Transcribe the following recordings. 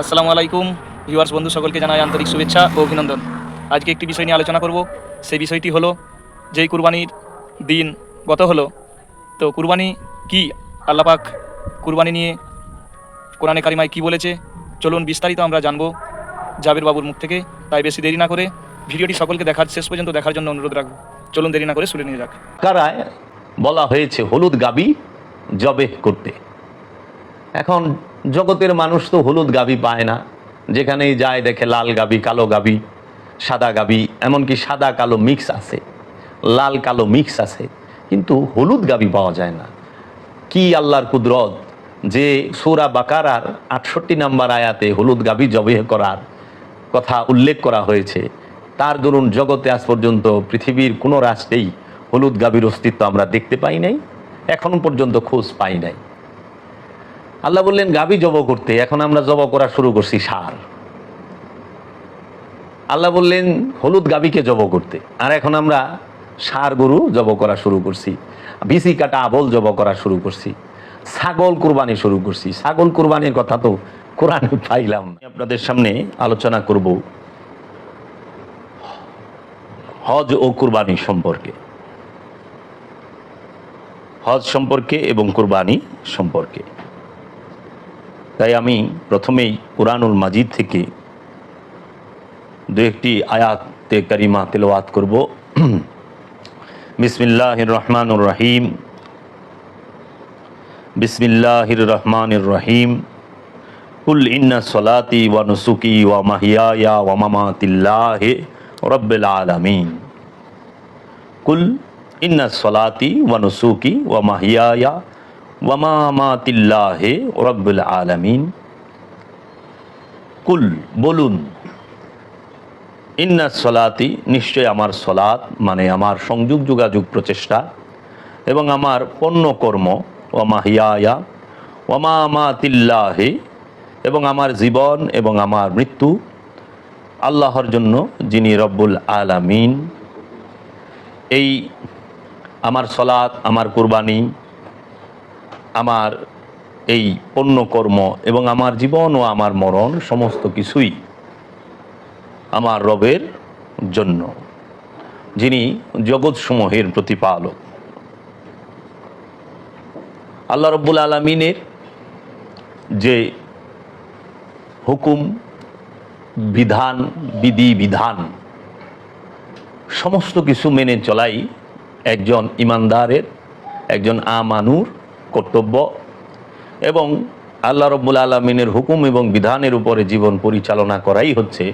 আসসালামু আলাইকুম, ভিউয়ার্স, বন্ধু, সকলকে জানাই আন্তরিক শুভেচ্ছা ও অভিনন্দন। আজকে একটি বিষয় নিয়ে আলোচনা করব। সেই বিষয়টি হলো, যেই কুরবানির দিন গত হলো, তো কুরবানি কি? আল্লাপাক কুরবানি নিয়ে কোরআনে কারিমায় কি বলেছে? চলুন বিস্তারিত আমরা জানব জাবের বাবুর মুখ থেকে, তাই বেশি দেরি না করে ভিডিওটি সকলকে দেখার, শেষ পর্যন্ত দেখার জন্য অনুরোধ রাখব। চলুন দেরি না করে শুনে নিয়ে যাক। কারায় বলা হয়েছে, হলুদ গাবি জবে করতে। এখন জগতের মানুষ তো হলুদ গাবি পায় না। যেখানেই যায় দেখে লাল গাবি, কালো গাবি, সাদা গাবি, এমনকি সাদা কালো মিক্স আছে, লাল কালো মিক্স আছে, কিন্তু হলুদ গাবি পাওয়া যায় না। কি আল্লাহর কুদরত যে সৌরা বাকারার আটষট্টি নাম্বার আয়াতে হলুদ গাবি জবে করার কথা উল্লেখ করা হয়েছে। তার দরুন জগতে আজ পর্যন্ত পৃথিবীর কোনো রাষ্ট্রেই হলুদ গাবির অস্তিত্ব আমরা দেখতে পাই নাই এখন পর্যন্ত খোঁজ পাই নাই। আল্লাহ বললেন, গাবি জব করতে, এখন আমরা জব করা শুরু করছি সার। আল্লাহ বললেন, হলুদ গাবিকে জব করতে, আর এখন আমরা সার গরু জব করা শুরু করছি বিসি কাটা আবল জব করা শুরু করছি, ছাগল কুরবানি শুরু করছি। ছাগল কুরবানির কথা তো কোরআনে পাইলাম। আপনাদের সামনে আলোচনা করব হজ ও কুরবানি সম্পর্কে। হজ সম্পর্কে এবং কুরবানি সম্পর্কে। তাই আমি প্রথমেই কোরআনুল মাজিদ থেকে দু একটি আয়াতে কারিমা তেলাওয়াত করব। বিসমিল্লাহির রহমানুর রহিম বিসমিল্লাহির রহমানির রহিম কুল ইন্না সলাতি ওয়া নুসুকি ওয়া মাহিয়ায়া ওয়া মামাতিল্লাহি রব্বিল আলামিন। কুল ইন্না সলাতি ওয়া নুসুকি ওয়া মাহিয়ায়া ওয়া মামাতিল্লাহি রব্বিল আলামিন। কুল, বলুন, ইন্না সলাতি নিশ্চয় আমার সলাত মানে আমার সংযোগ যোগাযোগ প্রচেষ্টা, এবং আমার পণ্য কর্ম ওয়ামা হিয়ায়া, ওয়ামা আমাতিল্লাহে এবং আমার জীবন এবং আমার মৃত্যু, আল্লাহর জন্য, যিনি রব্বুল আলামিন। এই আমার সলাৎ, আমার কুরবানি আমার এই পণ্য কর্ম এবং আমার জীবন ও আমার মরণ সমস্ত কিছুই আমার রবের জন্য, যিনি জগৎসমূহের প্রতিপালক। আল্লাহ রব্বুল আলমিনের যে হুকুম, বিধান, বিধি, বিধান, সমস্ত কিছু মেনে চলাই একজন ইমানদারের, একজন আমানুর কর্তব্য এবং আল্লাহ রব্বুল আলমিনের হুকুম এবং বিধানের উপরে জীবন পরিচালনা করাই হচ্ছে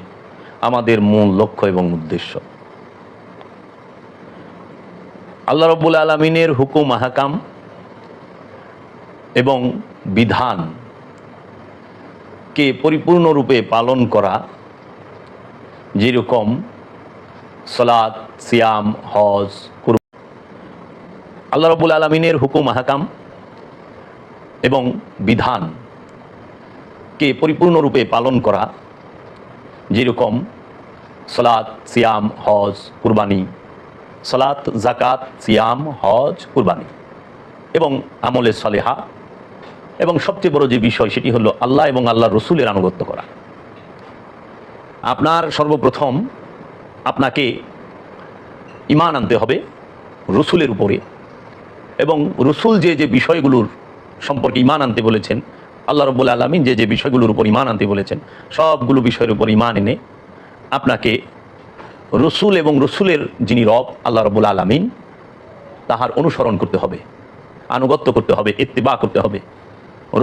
আমাদের মূল লক্ষ্য এবং উদ্দেশ্য। আল্লাহ রব্বুল আলমিনের হুকুম, আহাকাম এবং বিধান কে পরিপূর্ণরূপে পালন করা যেরকম সলাদ সিয়াম, হজ কুর আল্লাহ রব্বুল আলমিনের হুকুম, আহাকাম এবং বিধান কে পরিপূর্ণরূপে পালন করা, যেরকম সলাত সিয়াম, হজ, কুরবানি সলাত জাকাত সিয়াম, হজ, কুরবানি এবং আমলে সলেহা এবং সবচেয়ে বড় যে বিষয় সেটি হলো আল্লাহ এবং আল্লাহ রসুলের আনুগত্য করা। আপনার সর্বপ্রথম আপনাকে ইমান আনতে হবে রসুলের উপরে এবং রসুল যে যে বিষয়গুলোর সম্পর্কে ইমান আনতে বলেছেন। আল্লাহ রব্বুল আলমিন যে যে বিষয়গুলোর উপর ইমান আনতে বলেছেন, সবগুলো বিষয়ের উপর ইমান এনে আপনাকে রসুল এবং রসুলের যিনি রব, আল্লাহ রব্বুল আলমিন, তাহার অনুসরণ করতে হবে, আনুগত্য করতে হবে, ইত্তেবা করতে হবে।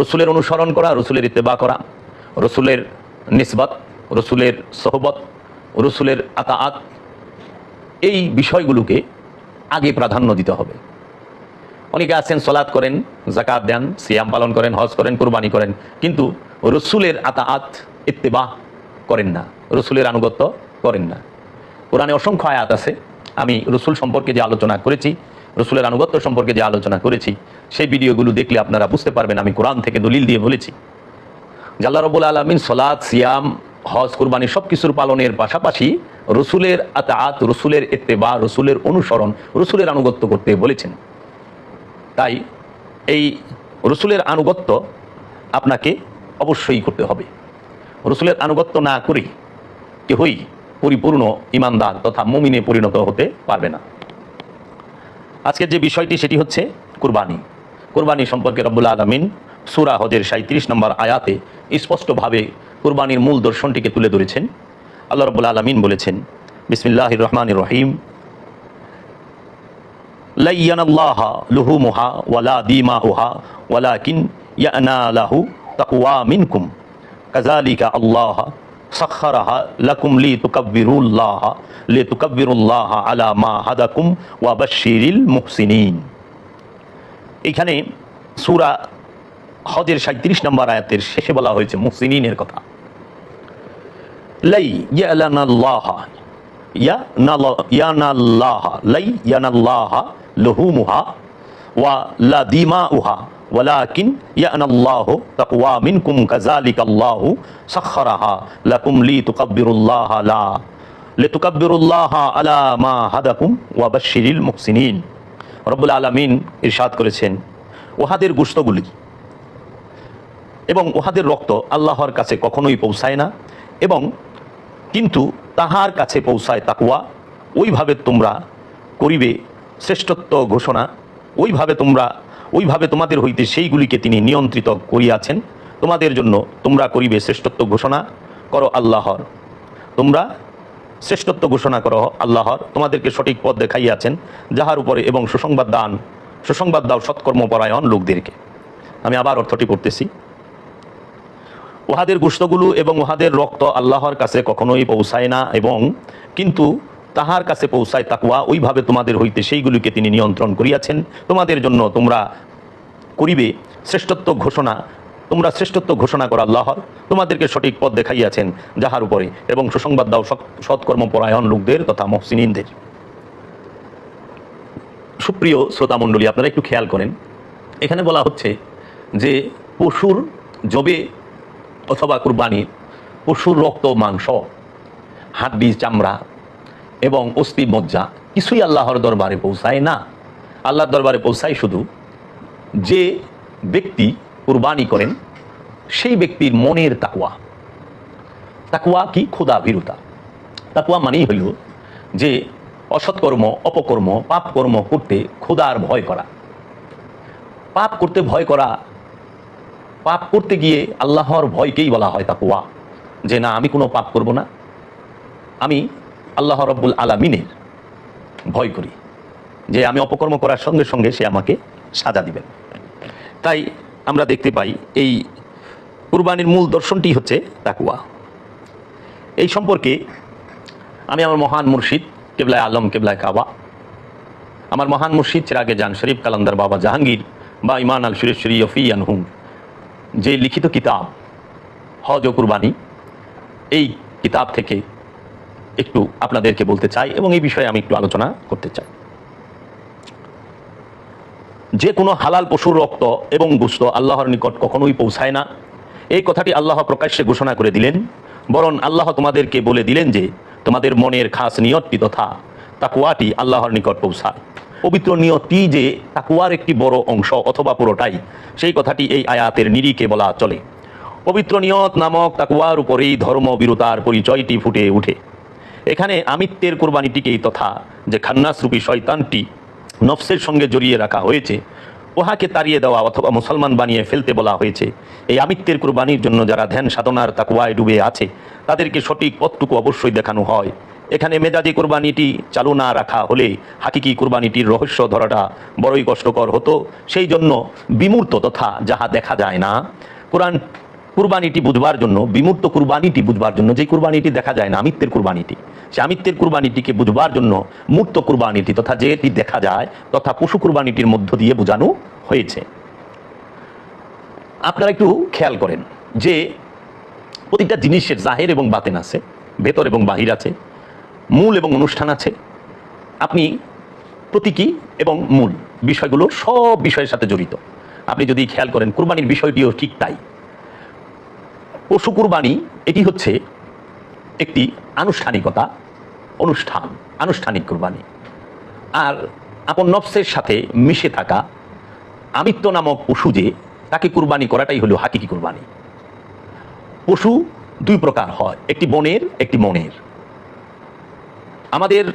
রসুলের অনুসরণ করা, রসুলের ইত্তেবা করা, রসুলের নিসবত, রসুলের সহবত, রসুলের আতাআত, এই বিষয়গুলোকে আগে প্রাধান্য দিতে হবে। অনেকে আছেন, সলাৎ করেন জাকাত দেন, সিয়াম পালন করেন, হজ করেন, কোরবানি করেন, কিন্তু রসুলের আতাআত ইত্তেবা করেন না, রসুলের আনুগত্য করেন না। কোরআনে অসংখ্য আয়াত আছে, আমি রসুল সম্পর্কে যে আলোচনা করেছি, রসুলের আনুগত্য সম্পর্কে যে আলোচনা করেছি, সেই ভিডিওগুলো দেখলে আপনারা বুঝতে পারবেন, আমি কোরআন থেকে দলিল দিয়ে বলেছি। জাল্লা রবুল আলমিন সলাদ সিয়াম, হজ, কুরবানি সব কিছুর পালনের পাশাপাশি রসুলের আতাআত, রসুলের এত্তেবা রসুলের অনুসরণ, রসুলের আনুগত্য করতে বলেছেন। তাই এই রসুলের আনুগত্য আপনাকে অবশ্যই করতে হবে। রসুলের আনুগত্য না করে কেহই পরিপূর্ণ ইমানদার তথা মমিনে পরিণত হতে পারবে না। আজকের যে বিষয়টি, সেটি হচ্ছে কুরবানি। কুরবানি সম্পর্কে রব্বুল আলমিন সুরা হজের সাঁত্রিশ নম্বর আয়াতে স্পষ্টভাবে কুরবানির মূল দর্শনটিকে তুলে ধরেছেন। আল্লাহ রব্বুল আলমিন বলেছেন বিসমিল্লাহ রহমান রহিম। লাইয়ানাল্লাহ লুহুমুহা ওয়ালা দিমাহুহা ওয়ালাকিন ইয়ানালাহু তাকওয়া মিনকুম। কাযালিকা আল্লাহ সাখখারাহা লাকুম লিতুকাব্বিরুল্লাহ লিতুকাব্বিরুল্লাহ আলা মা হাদাকুম ওয়া বাশশিরিল মুহসিনিন। এখানে সূরা হজের 37 নম্বর আয়াতের শেষে বলা হয়েছে মুহসিনিনের কথা। লাই ইয়ালানাল্লাহ ইয়ানাল, ইয়ানাল্লাহ লাই ইয়ানাল্লাহ লুহুমুহা ওয়া লা দিমাউহা ওয়ালাকিন ইয়ানাল্লাহু তাকওয়া মিনকুম কাযালিকাল্লাহু সাখখারাহা লাকুম লিতুকাব্বিরুল্লাহ লা লিতুকাব্বিরুল্লাহ আলা মা ওয়া বাশশিরিল মুহসিনিন। রব্বুল আলামিন ইরশাদ করেছেন, উহাদের গোশতগুলি এবং উহাদের রক্ত আল্লাহর কাছে কখনোই পৌঁছায় না এবং কিন্তু তাহার কাছে পৌঁছায় তাকুয়া ওইভাবে তোমরা করিবে শ্রেষ্ঠত্ব ঘোষণা, ওইভাবে তোমরা, ওইভাবে তোমাদের হইতে সেইগুলিকে তিনি নিয়ন্ত্রিত করিয়াছেন। তোমাদের জন্য তোমরা করিবে শ্রেষ্ঠত্ব ঘোষণা, করো আল্লাহর। তোমরা শ্রেষ্ঠত্ব ঘোষণা করো আল্লাহর। তোমাদেরকে সঠিক পথ দেখাইয়াছেন, যাহার উপরে এবং সুসংবাদ দান, সুসংবাদ দাও সৎকর্মপরায়ণ লোকদেরকে। আমি আবার অর্থটি পড়তেছি। উহাদের গোস্তগুলো এবং উহাদের রক্ত আল্লাহর কাছে কখনোই পৌঁছায় না এবং কিন্তু তাহার কাছে পৌঁছায় তাকুয়া ওইভাবে তোমাদের হইতে সেইগুলিকে তিনি নিয়ন্ত্রণ করিয়াছেন। তোমাদের জন্য তোমরা করিবে শ্রেষ্ঠত্ব ঘোষণা, তোমরা শ্রেষ্ঠত্ব ঘোষণা করো আল্লাহর। তোমাদেরকে সঠিক পথ দেখাইয়াছেন যাহার উপরে, এবং সুসংবাদ দাও সৎ- সৎকর্মপরায়ণ লোকদের তথা মহসিনিনদের। সুপ্রিয় শ্রোতামণ্ডলী আপনারা একটু খেয়াল করেন। এখানে বলা হচ্ছে যে, পশুর জবে অথবা কুরবানির পশুর রক্ত, মাংস, হাড্ডি, চামড়া এবং অস্থি মজ্জা, কিছুই আল্লাহর দরবারে পৌঁছায় না। আল্লাহর দরবারে পৌঁছায় শুধু যে ব্যক্তি কুরবানি করেন, সেই ব্যক্তির মনের তাকুয়া তাকুয়া কি? ক্ষুদা ভীরুতা। তাকুয়া মানেই হইল যে অসৎকর্ম অপকর্ম, পাপ কর্ম করতে ক্ষুদার ভয় করা। পাপ করতে ভয় করা, পাপ করতে গিয়ে আল্লাহর ভয়কেই বলা হয় তাকুয়া যে না, আমি কোনো পাপ করব না। আমি আল্লাহ রব্বুল আলামিনের ভয় করি, যে আমি অপকর্ম করার সঙ্গে সঙ্গে সে আমাকে সাজা দিবেন। তাই আমরা দেখতে পাই এই কুরবানির মূল দর্শনটি হচ্ছে তাকুয়া এই সম্পর্কে আমি আমার মহান মুর্শিদ কেবলায় আলম, কেবলায় কাবা, আমার মহান মুর্শিদ চিরাগে জান শরীফ, কালান্দার বাবা জাহাঙ্গীর বা ইমান আল শরীফ শরীফি আনহুম যে লিখিত কিতাব হজ ও কুরবানি, এই কিতাব থেকে একটু আপনাদেরকে বলতে চাই এবং এই বিষয়ে আমি একটু আলোচনা করতে চাই। যে কোনো হালাল পশুর রক্ত এবং গুস্ত আল্লাহর নিকট কখনোই পৌঁছায় না। এই কথাটি আল্লাহ প্রকাশ্যে ঘোষণা করে দিলেন, বরং আল্লাহ তোমাদেরকে বলে দিলেন যে তোমাদের মনের খাস নিয়তটি তথা তাকুয়াটি আল্লাহর নিকট পৌঁছায়। পবিত্র নিয়তটি যে তাকুয়ার একটি বড় অংশ অথবা পুরোটাই, সেই কথাটি এই আয়াতের নিরিখে বলা চলে। পবিত্র নিয়ত নামক তাকুয়ার উপরেই ধর্মবিরতার পরিচয়টি ফুটে উঠে। এখানে আমিত্বের কোরবানিটিকেই তথা যে খান্নাসরূপী শয়তানটি নফসের সঙ্গে জড়িয়ে রাখা হয়েছে, উহাকে তাড়িয়ে দেওয়া অথবা মুসলমান বানিয়ে ফেলতে বলা হয়েছে, এই আমিত্বের কুরবানির জন্য যারা ধ্যান সাধনার তাকুয়ায় ডুবে আছে, তাদেরকে সঠিক পথটুকু অবশ্যই দেখানো হয়। এখানে মেজাজি কুরবানিটি চালু না রাখা হলে হাকিকি কুরবানিটির রহস্য ধরাটা বড়ই কষ্টকর হতো। সেই জন্য বিমূর্ত তথা যাহা দেখা যায় না, কোরআন কুরবানিটি বুঝবার জন্য, বিমূর্ত কুরবানিটি বুঝবার জন্য, যে কুরবানিটি দেখা যায় না, আমিত্বের কুরবানিটি। সে আমিত্বের কুরবানিটিকে বুঝবার জন্য মূর্ত কুরবানিটি তথা যেটি দেখা যায়, তথা পশু কুরবানিটির মধ্য দিয়ে বোঝানো হয়েছে। আপনারা একটু খেয়াল করেন যে প্রতিটা জিনিসের জাহের এবং বাতেন আছে, ভেতর এবং বাহির আছে, মূল এবং অনুষ্ঠান আছে। আপনি প্রতীকী এবং মূল বিষয়গুলো সব বিষয়ের সাথে জড়িত। আপনি যদি খেয়াল করেন, কুরবানির বিষয়টিও ঠিক তাই। পশু কুরবানি, এটি হচ্ছে একটি আনুষ্ঠানিকতা, অনুষ্ঠান, আনুষ্ঠানিক কুরবানি। আর আপন নফসের সাথে মিশে থাকা আমিত্ব নামক পশু যে, তাকে কুরবানি করাটাই হলো হাকিকি কুরবানি। পশু দুই প্রকার হয়, একটি বনের, একটি মনের। আমাদের,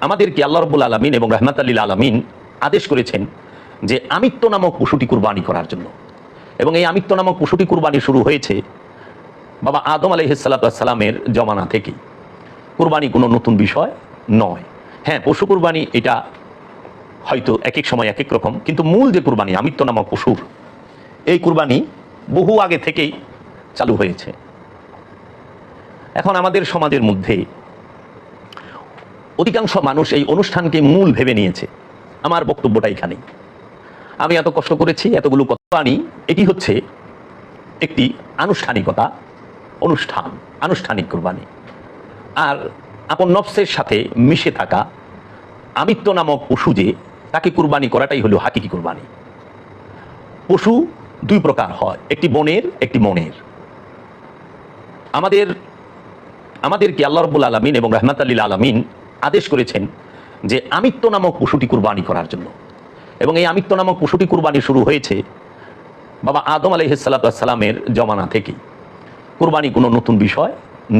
আমাদেরকে আল্লাহ রব্বুল আলমিন এবং রহমত আল্লিল আলমিন আদেশ করেছেন যে, আমিত্ব নামক পশুটি কুরবানি করার জন্য। এবং এই আমিত্ব নামক পশুটি কুরবানি শুরু হয়েছে বাবা আদম আলহিসাল্লামের জমানা থেকেই। কুরবানি কোনো নতুন বিষয় নয়। হ্যাঁ পশু কুরবানি এটা হয়তো এক এক সময় এক এক রকম, কিন্তু মূল যে কুরবানি আমিত্ব নামক পশুর, এই কুরবানি বহু আগে থেকেই চালু হয়েছে। এখন আমাদের সমাজের মধ্যে অধিকাংশ মানুষ এই অনুষ্ঠানকে মূল ভেবে নিয়েছে। আমার বক্তব্যটা এখানেই। আমি এত কষ্ট করেছি, এতগুলো আনি এটি হচ্ছে একটি আনুষ্ঠানিকতা, অনুষ্ঠান, আনুষ্ঠানিক কোরবানি। আর আপন নফসের সাথে মিশে থাকা আমিত্ব নামক পশু যে, তাকে কুরবানি করাটাই হলো হাকিকি কুরবানি। পশু দুই প্রকার হয়, একটি বনের, একটি মনের। আমাদের, আমাদেরকে আল্লাহ রব্বুল আলমিন এবং রহমত আল্লিল আলমিন আদেশ করেছেন যে, আমিত্ব নামক পশুটি কুরবানি করার জন্য। এবং এই আমিত্ব নামক পশুটি কুরবানি শুরু হয়েছে বাবা আদম আলহিসাল্লামের জমানা থেকেই। কুরবানি কোনো নতুন বিষয়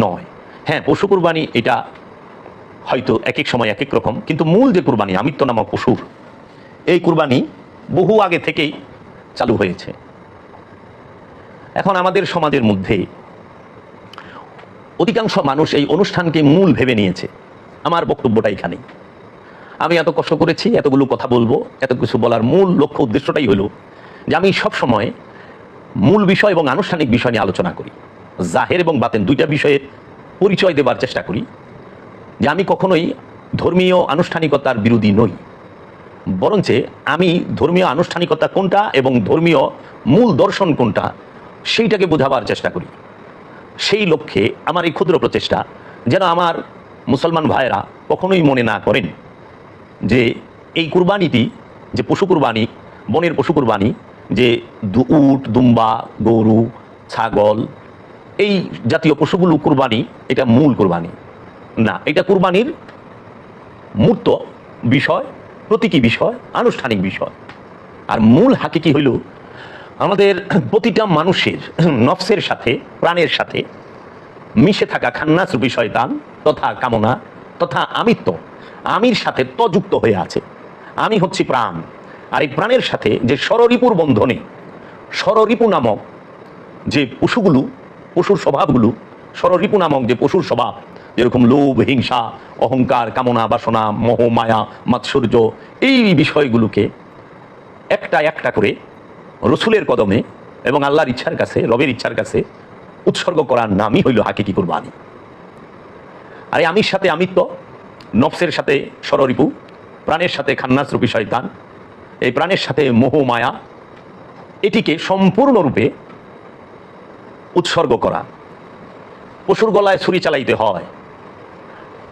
নয়। হ্যাঁ পশু কুরবানি এটা হয়তো এক এক সময় এক এক রকম, কিন্তু মূল যে কুরবানি আমিত্ব নামক পশুর, এই কুরবানি বহু আগে থেকেই চালু হয়েছে। এখন আমাদের সমাজের মধ্যে অধিকাংশ মানুষ এই অনুষ্ঠানকে মূল ভেবে নিয়েছে। আমার বক্তব্যটা এখানেই। আমি এত কষ্ট করেছি, এতগুলো কথা বলব, এত কিছু বলার মূল লক্ষ্য, উদ্দেশ্যটাই হলো যে আমি সব সময় মূল বিষয় এবং আনুষ্ঠানিক বিষয় নিয়ে আলোচনা করি। জাহের এবং বাতেন দুইটা বিষয়ে পরিচয় দেবার চেষ্টা করি যে আমি কখনোই ধর্মীয় আনুষ্ঠানিকতার বিরোধী নই। বরঞ্চে আমি ধর্মীয় আনুষ্ঠানিকতা কোনটা এবং ধর্মীয় মূল দর্শন কোনটা সেইটাকে বোঝাবার চেষ্টা করি। সেই লক্ষ্যে আমার এই ক্ষুদ্র প্রচেষ্টা যেন আমার মুসলমান ভাইয়েরা কখনোই মনে না করেন যে এই কুরবানিটি যে পশু কুরবানি, বনের পশু কুরবানি যে উট, দুম্বা, গরু, ছাগল, এই জাতীয় পশুগুলো কুরবানি, এটা মূল কুরবানি। না, এটা কুরবানির মূর্ত বিষয়, প্রতীকী বিষয়, আনুষ্ঠানিক বিষয়। আর মূল হাকিকি হইল আমাদের প্রতিটা মানুষের নফসের সাথে, প্রাণের সাথে মিশে থাকা খান্নাস রূপী শয়তান তথা কামনা, তথা আমিত্ব, আমির সাথে তযুক্ত হয়ে আছে। আমি হচ্ছি প্রাণ। আর এই প্রাণের সাথে যে স্বররিপুর বন্ধনে, স্বররিপু নামক যে পশুগুলো, পশুর স্বভাবগুলো, স্বররিপু নামক যে পশুর স্বভাব, যেরকম লোভ, হিংসা, অহংকার, কামনা, বাসনা, মোহ, মায়া, মাৎসর্য, এই বিষয়গুলোকে একটা একটা করে রসুলের কদমে এবং আল্লাহর ইচ্ছার কাছে, রবের ইচ্ছার কাছে উৎসর্গ করার নামই হইল হাকিকি কুরবানি। আর আমির সাথে আমিত্ব, নফসের সাথে স্বররিপু, প্রাণের সাথে খান্নাস রূপী শয়তান এই প্রাণের সাথে মোহ, মায়া, এটিকে সম্পূর্ণরূপে উৎসর্গ করা। পশুর গলায় ছুরি চালাইতে হয়।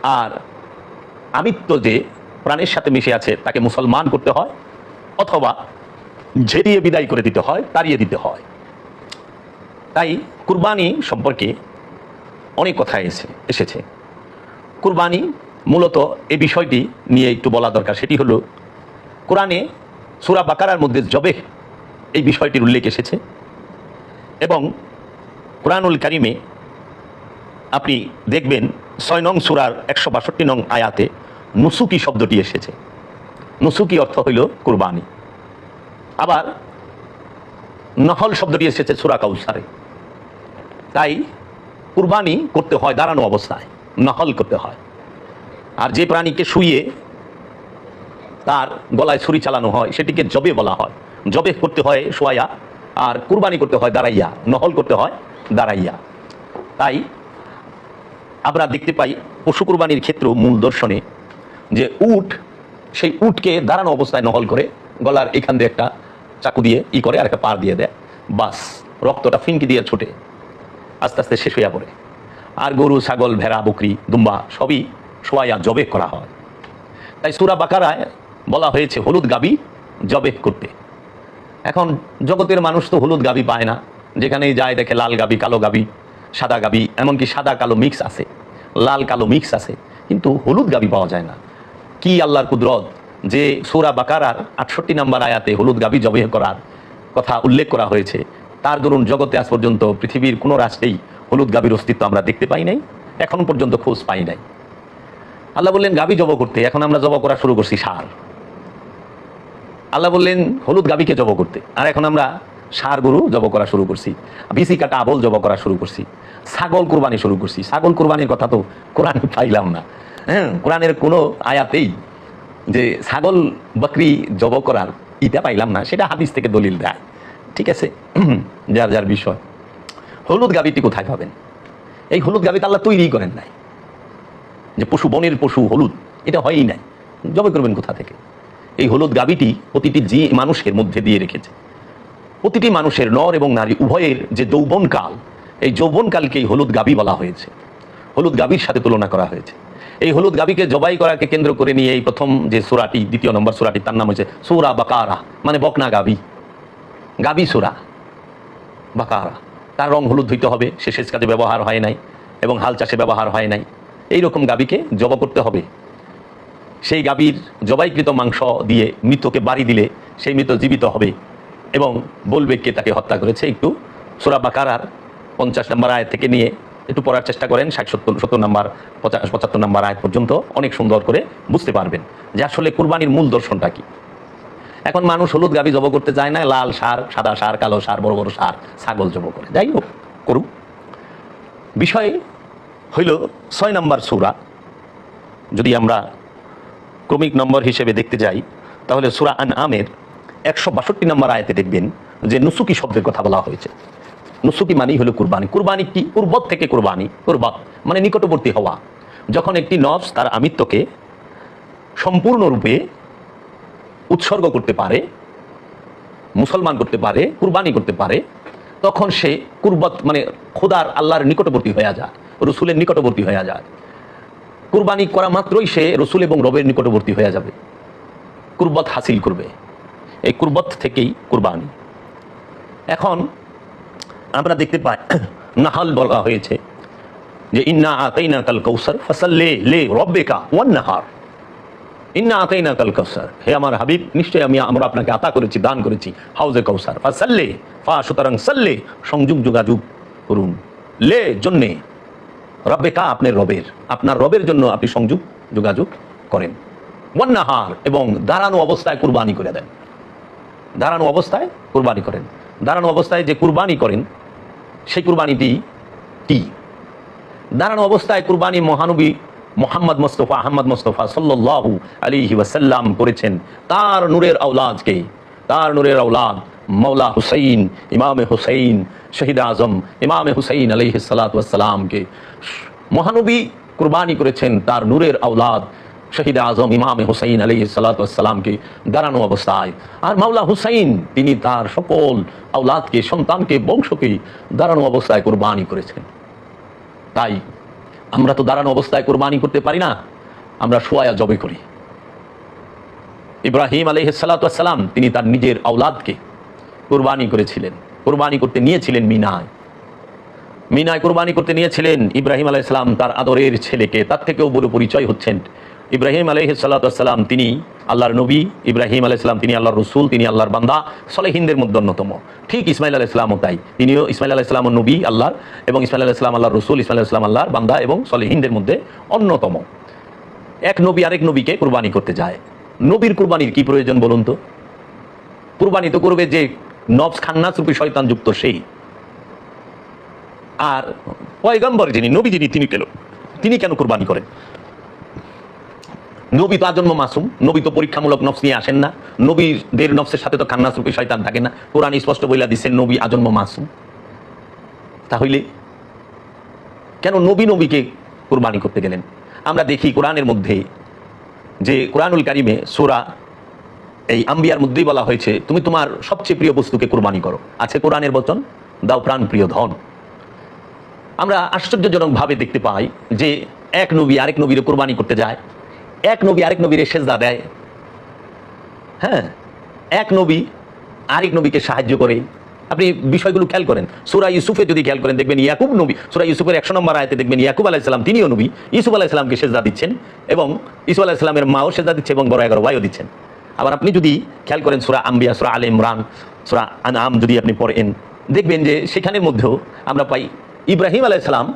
আর আমিত্ব যে প্রাণের সাথে মিশে আছে, তাকে মুসলমান করতে হয়, অথবা ঝেড়িয়ে বিদায় করে দিতে হয়, তাড়িয়ে দিতে হয়। তাই কুরবানি সম্পর্কে অনেক কথা এসে, এসেছে। কুরবানি মূলত এ বিষয়টি নিয়ে একটু বলা দরকার। সেটি হলো, কোরআনে সুরা বাকারার মধ্যে জবে এই বিষয়টির উল্লেখ এসেছে। এবং কোরআনুল কারিমে আপনি দেখবেন ছয় নং সুরার একশো বাষট্টি নং আয়াতে নুসুকি শব্দটি এসেছে। নুসুকি অর্থ হইল কুরবানি। আবার নহল শব্দটি এসেছে সুরা কাউসারে। তাই কুরবানি করতে হয়, দাঁড়ানো অবস্থায়, নহল করতে হয়। আর যে প্রাণীকে শুইয়ে তার গলায় ছুরি চালানো হয়, সেটিকে জবে বলা হয়। জবে করতে হয় শোয়াইয়া আর কুরবানি করতে হয় দাঁড়াইয়া, নহল করতে হয় দাঁড়াইয়া। তাই আমরা দেখতে পাই পশু কুরবানির ক্ষেত্রেও মূল দর্শনে যে উট, সেই উটকে দাঁড়ানো অবস্থায় নহল করে গলার এখান দিয়ে একটা চাকু দিয়ে ই করে আর একটা পার দিয়ে দেয়। বাস, রক্তটা ফিনকি দিয়ে ছোটে, আস্তে আস্তে শেষ হইয়া পড়ে। আর গরু, ছাগল, ভেড়া, বকরি, দুম্বা সবই শোয়াইয়া জবে করা হয়। তাই সুরা বাকারায় বলা হয়েছে হলুদ গাবি জবে করতে। এখন জগতের মানুষ তো হলুদ গাবি পায় না। যেখানেই যায় দেখে লাল গাবি, কালো গাবি, সাদা গাবি, এমনকি সাদা কালো মিক্স আছে, লাল কালো মিক্স আছে, কিন্তু হলুদ গাবি পাওয়া যায় না। কি আল্লাহর কুদরত যে সুরা বাকারার আটষট্টি নাম্বার আয়াতে হলুদ গাবি জবে করার কথা উল্লেখ করা হয়েছে, তার দরুন জগতে আজ পর্যন্ত পৃথিবীর কোনো রাষ্ট্রেই হলুদ গাবির অস্তিত্ব আমরা দেখতে পাই নাই এখন পর্যন্ত খোঁজ পাই নাই। আল্লাহ বললেন, গাবি জব করতে, এখন আমরা জব করা শুরু করছি সার। আল্লাহ বললেন, হলুদ গাভীকে জব করতে। আর এখন আমরা সার গরু জব করা শুরু করছি বিসি কাটা আবল জব করা শুরু করছি, ছাগল কোরবানি শুরু করছি। ছাগল কোরবানির কথা তো কোরআনে পাইলাম না। হ্যাঁ কোরআনের কোনো আয়াতেই যে ছাগল বকরি জব করার ইটা পাইলাম না, সেটা হাদিস থেকে দলিল দেয়। ঠিক আছে? যার যার বিষয়। হলুদ গাভীটি কোথায় পাবেন? এই হলুদ গাভীটা আল্লাহ তৈরি করেন নাই। যে পশু, বনের পশু হলুদ, এটা হয়ই নাই। জবে করবেন কোথা থেকে? এই হলুদ গাভীটি প্রতিটি জি মানুষের মধ্যে দিয়ে রেখেছে। প্রতিটি মানুষের নর এবং নারী উভয়ের যে যৌবনকাল এই যৌবনকালকে এই হলুদ গাভী বলা হয়েছে। হলুদ গাভীর সাথে তুলনা করা হয়েছে। এই হলুদ গাভীকে জবাই করাকে কেন্দ্র করে নিয়ে এই প্রথম যে সুরাটি, দ্বিতীয় নম্বর সুরাটি, তার নাম হচ্ছে সুরা বাকারা মানে বকনা গাভী। গাভী সুরা, বাকারা। তার রং হলুদ ধুইতে হবে, সে সেচ কাজে ব্যবহার হয় নাই এবং হাল চাষে ব্যবহার হয় নাই। এই রকম গাভীকে জব করতে হবে। সেই গাভীর জবাইকৃত মাংস দিয়ে মৃতকে বাড়ি দিলে সেই মৃত জীবিত হবে এবং বলবে কে তাকে হত্যা করেছে। একটু সোরা বাকারার পঞ্চাশ নম্বর আয় থেকে নিয়ে একটু পড়ার চেষ্টা করেন, ষাট, সত্তর সত্তর নম্বর পঞ্চাশ পঁচাত্তর নম্বর আয় পর্যন্ত অনেক সুন্দর করে বুঝতে পারবেন যে আসলে কুরবানির মূল দর্শনটা কি। এখন মানুষ হলুদ গাভী জব করতে চায় না, লাল সার, সাদা সার, কালো সার, বড় বড় সার, ছাগল জব করে। যাই হোক, করুক। বিষয় হইল ছয় নম্বর সুরা। যদি আমরা ক্রমিক নম্বর হিসেবে দেখতে যাই, তাহলে সুরা আন আমের একশো বাষট্টি নম্বর আয়তে দেখবেন যে নুসুকি শব্দের কথা বলা হয়েছে। নুসুকি মানেই হলো কুরবানি। কুরবানি কি? কুরবত থেকে কুরবানি। কুরবত মানে নিকটবর্তী হওয়া। যখন একটি নফস তার আমিত্বকে সম্পূর্ণরূপে উৎসর্গ করতে পারে, মুসলমান করতে পারে, কুরবানি করতে পারে, তখন সে কুরবত মানে খোদার আল্লাহর নিকটবর্তী হয়ে যায়, রসুলের নিকটবর্তী হয়ে যায়। কুরবানি করা মাত্রই সে রসুল এবং রবের নিকটবর্তী হয়ে যাবে। কুরবত হাসিল করবে। এই কুরবত থেকেই কুরবানি। এখন আমরা দেখতে পাই, নাহাল বলা হয়েছে যে, ইন্না আতাইনা কাল কৌসার, ফাসাল্লে লে রব্বেকা ওয়ান নাহার। ইন্না আতাইনা কাল কৌসার। হে আমার হাবিব, নিশ্চয়ই আমি, আমরা আপনাকে আতা করেছি, দান করেছি। হাউজে কৌসার। ফাসাল্লে, ফা, সুতরাং সাল্লে, সংযোগ যোগাযোগ করুন। লে, জন্যে। রব্বে কা আপনার রবের। আপনার রবের জন্য আপনি সংযোগ, যোগাযোগ করেন। ওয়ান্নাহার এবং দাঁড়ানো অবস্থায় কুরবানি করে দেন। দাঁড়ানো অবস্থায় কুরবানি করেন। দাঁড়ানো অবস্থায় যে কুরবানি করেন, সেই কুরবানিটি কি? দাঁড়ানো অবস্থায় কুরবানি মহানবী মোহাম্মদ মোস্তফা আহমদ মোস্তফা সাল্লাল্লাহু আলাইহি ওয়াসাল্লাম করেছেন। তার নূরের আওলাদকে, তার নূরের আওলাদ মৌলা হুসাইন, ইমামে হুসাইন, শহীদ আজম, ইমামে হুসাইন আলাইহি সালাতামকে মহানবী কুরবানি করেছেন তার নূরের আওলাদ শহীদ আজম, ইমামে হুসাইন আলী সালাতামকে দাঁড়ানো অবস্থায়। আর মাওলা হুসাইন, তিনি তার সকল আওলাদকে, সন্তানকে, বংশকে দাঁড়ানো অবস্থায় কুরবানি করেছেন। তাই আমরা তো দাঁড়ানো অবস্থায় কোরবানি করতে পারি না, আমরা সোয়া জবে করি। ইব্রাহিম আলহিসাল্লাম তিনি তার নিজের আওলাদকে কোরবানি করেছিলেন। কোরবানি করতে নিয়েছিলেন মিনায়। মিনায় কোরবানি করতে নিয়েছিলেন ইব্রাহিম আলাইসালাম তার আদরের ছেলেকে। তার থেকেও বড় পরিচয় হচ্ছেন ইব্রাহিম আলহিসাল্লাম তিনি আল্লাহর নবী, ইব্রাহিম আলাইসালাম তিনি আল্লাহর রসুল, তিনি আল্লাহর বান্দা, সলেহিনদের মধ্যে অন্যতম। ঠিক ইসমাইল আলাইসলামও তাই। তিনিও ইসমাইল আলাইসলাম নবী, আল্লাহর, এবং ইসমাইল আলাইসলাম আল্লাহর রসুল, ইসমাইল আলাইসলাম আল্লাহর বান্দা এবং সলেহিনদের মধ্যে অন্যতম। এক নবী আরেক নবীকে কোরবানি করতে যায়। নবীর কুরবানির কি প্রয়োজন বলুন তো? কুরবানি তো করবে যে নবস খান্নাস রূপী শয়তান যুক্ত সেই। আর পয়গম্বর যিনি, নবী যিনি, তিনি কেন তিনি কেন কোরবানি করেন? নবী তো আজন্ম মাসুম, নবী তো পরীক্ষামূলক নফস নিয়ে আসেন না, নবীদের নফসের সাথে তো খান্নাস রূপী শয়তান থাকে না। কোরআন স্পষ্ট বইলা দিচ্ছেন নবী আজন্ম মাসুম। তাহলে কেন নবী নবীকে কোরবানি করতে গেলেন? আমরা দেখি কোরআনের মধ্যে যে কোরআনুল কারিমে সোরা এই আম্বিয়ার মধ্যেই বলা হয়েছে, তুমি তোমার সবচেয়ে প্রিয় বস্তুকে কোরবানি করো। আছে কোরআনের বচন, দাও প্রাণ প্রিয় ধন। আমরা আশ্চর্যজনকভাবে দেখতে পাই যে এক নবী আরেক নবীরে কোরবানি করতে যায়, এক নবী আরেক নবীরে সেজদা দেয়। হ্যাঁ এক নবী আরেক নবীকে সাহায্য করে। আপনি বিষয়গুলো খেয়াল করেন, সুরা ইউসুফে যদি খেয়াল করেন, দেখবেন ইয়াকুব নবী, সুরা ইউসুফের একশো নম্বর আয়তে দেখবেন ইয়াকুব আলাইসালাম তিনিও নবী, ইউসুফ আলাইসালামকে সেজদা দিচ্ছেন এবং ইসুফ আলাইসালামের মাও সেজদা দিচ্ছে এবং বড় এগারো ভাইও দিচ্ছেন। আবার আপনি যদি খেয়াল করেন সুরা আম্বিয়া, সুরা আলে ইমরান, সুরা আনাম যদি আপনি পড়েন, দেখবেন যে সেখানের মধ্যেও আমরা পাই ইব্রাহিম আলাইসালাম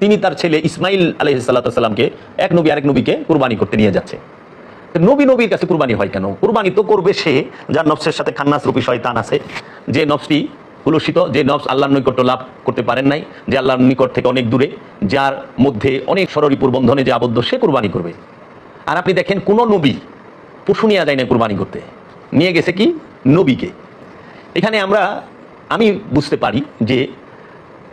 তিনি তার ছেলে ইসমাইল আলহিসাল্লাতামকে এক নবী আরেক নবীকে কুরবানি করতে নিয়ে যাচ্ছে। নবী নবীর কাছে কুরবানি হয় কেন? কুরবানি তো করবে সে যার নফসের সাথে খান্নাস রূপী শয়তান আছে। যে নফসটি কুলসিত যে নফস আল্লাহর নৈকট্য লাভ করতে পারেন নাই, যে আল্লাহর নিকট থেকে অনেক দূরে, যার মধ্যে অনেক সররিপুর বন্ধনে যে আবদ্ধ, সে কুরবানি করবে। আর আপনি দেখেন কোন নবী পশু নিয়ে যায় না কোরবানি করতে। নিয়ে গেছে কি? নবীকে। এখানে আমরা, আমি বুঝতে পারি যে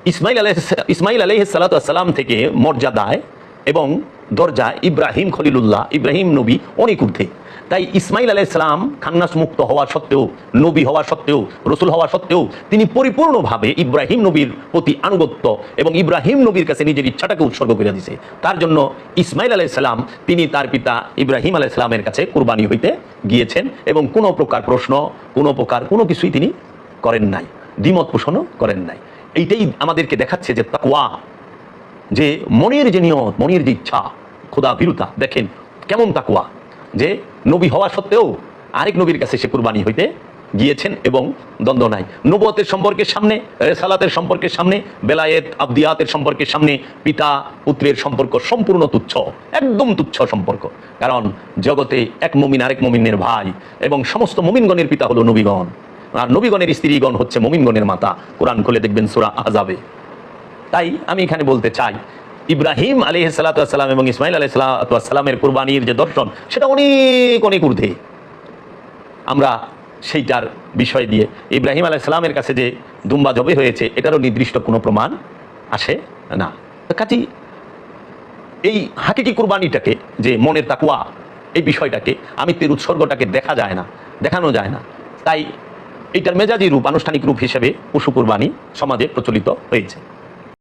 ইসমাইল আলহ ইসমাইল আলহ সালাতাম থেকে মর্যাদায় এবং দরজা ইব্রাহিম খলিলুল্লাহ, ইব্রাহিম নবী অনেক ঊর্ধ্বে। তাই ইসমাইল আলাইসালাম খান্নাস মুক্ত হওয়া সত্ত্বেও, নবী হওয়া সত্ত্বেও, রসুল হওয়া সত্ত্বেও, তিনি পরিপূর্ণভাবে ইব্রাহিম নবীর প্রতি আনুগত্য এবং ইব্রাহিম নবীর কাছে নিজের ইচ্ছাটাকে উৎসর্গ করে দিয়েছে তার জন্য ইসমাইল আলাইসালাম তিনি তার পিতা ইব্রাহিম আলাইসালামের কাছে কুরবানি হইতে গিয়েছেন এবং কোনো প্রকার প্রশ্ন, কোনো প্রকার কোনো কিছুই তিনি করেন নাই, দ্বিমত পোষণও করেন নাই। এইটাই আমাদেরকে দেখাচ্ছে যে তাকুয়া যে মনের যে নিয়ত, মনের যে ইচ্ছা খোদা বিরুতা দেখেন কেমন তাকুয়া যে নবী হওয়া সত্ত্বেও আরেক নবীর কাছে সে কুরবানি হইতে গিয়েছেন এবং দ্বন্দ্ব নাই। নবতের সম্পর্কের সামনে, রেসালাতের সম্পর্কের সামনে, বেলায়েত, আবদিয়াতের সম্পর্কের সামনে, পিতা, পুত্রের সম্পর্ক সম্পূর্ণ তুচ্ছ, একদম তুচ্ছ সম্পর্ক। কারণ জগতে এক মমিন আরেক মমিনের ভাই এবং সমস্ত মমিনগণের পিতা হলো নবীগণ। আর নবীগণের স্ত্রীগণ হচ্ছে মমিনগণের মাতা। কোরআন খুলে দেখবেন সুরা আজাবে তাই আমি এখানে বলতে চাই ইব্রাহিম আলী সালাতাম এবং ইসমাইল আলী সালাতামের কুরবানির যে দর্শন, সেটা অনেক অনেক ঊর্ধ্বে। আমরা সেইটার বিষয় দিয়ে ইব্রাহিম আলাহ সালামের কাছে যে দুম্বা জবে হয়েছে, এটারও নির্দিষ্ট কোনো প্রমাণ আসে না। কাজী, এই হাকিকি কুরবানিটাকে, যে মনের তাকুয়া এই বিষয়টাকে, আমিত্বের উৎসর্গটাকে দেখা যায় না, দেখানো যায় না। তাই এটার মেজাজি রূপ, আনুষ্ঠানিক রূপ হিসেবে পশু কুরবানি সমাজে প্রচলিত হয়েছে।